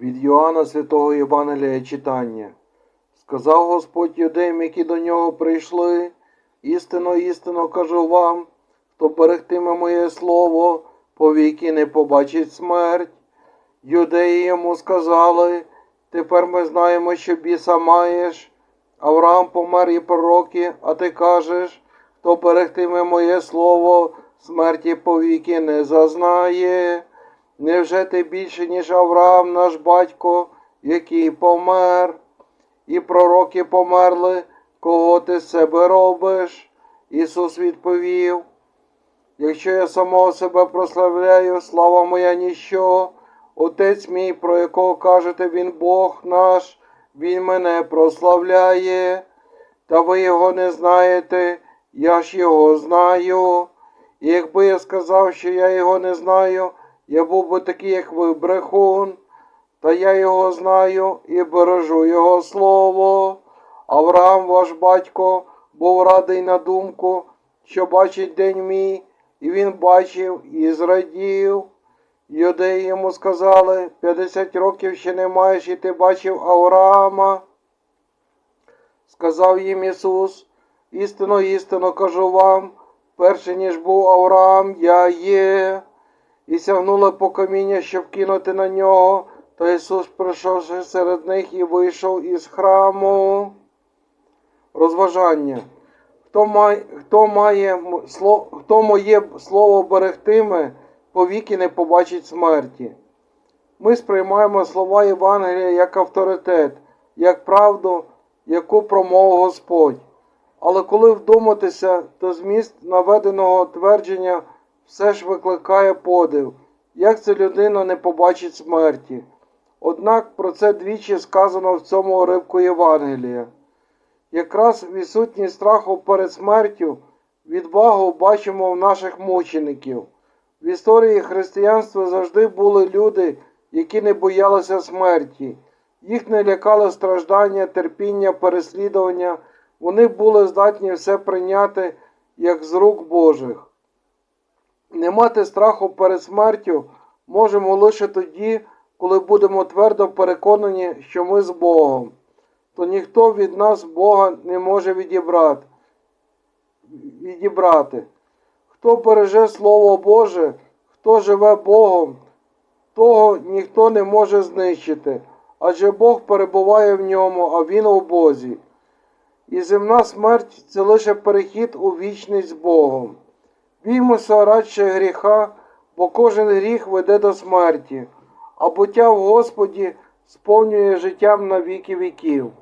Від Йоанна Святого Євангелія читання. Сказав Господь юдеям, які до нього прийшли, істинно, істинно кажу вам, хто берегтиме моє слово, повіки не побачить смерть. Юдеї йому сказали, тепер ми знаємо, що біса маєш. Авраам помер і пророки, а ти кажеш, хто берегтиме моє слово, смерті повіки не зазнає. Невже ти більше, ніж Авраам, наш батько, який помер? І пророки померли, кого ти з себе робиш? Ісус відповів, якщо я самого себе прославляю, слава моя ніщо, Отець мій, про якого кажете він Бог наш, Він мене прославляє, та ви його не знаєте, я ж його знаю. І якби я сказав, що я його не знаю, я був би такий, як ви, брехун, та я його знаю і бережу його слово. Авраам, ваш батько, був радий на думку, що бачить день мій, і він бачив і зрадів. Юдеї йому сказали, 50 років ще не маєш, і ти бачив Авраама. Сказав їм Ісус, істинно, істинно кажу вам, перше ніж був Авраам, я є. І сягнули по каміння, щоб кинути на нього, та Ісус, прийшовши серед них і вийшов із храму. Розважання. Хто має, хто має хто моє слово берегтиме, повіки не побачить смерті. Ми сприймаємо слова Євангелія як авторитет, як правду, яку промовив Господь. Але коли вдуматися, то зміст наведеного твердження все ж викликає подив, як ця людина не побачить смерті. Однак про це двічі сказано в цьому уривку Євангелія. Якраз відсутність страху перед смертю, відвагу бачимо в наших мучеників. В історії християнства завжди були люди, які не боялися смерті. Їх не лякали страждання, терпіння, переслідування. Вони були здатні все прийняти як з рук Божих. Не мати страху перед смертю можемо лише тоді, коли будемо твердо переконані, що ми з Богом. То ніхто від нас Бога не може відібрати. відібрати. Хто береже Слово Боже, хто живе Богом, того ніхто не може знищити, адже Бог перебуває в ньому, а Він у Бозі. І земна смерть це лише перехід у вічність з Богом. Біймося радше гріха, бо кожен гріх веде до смерті, а буття в Господі сповнює життям на віки віків.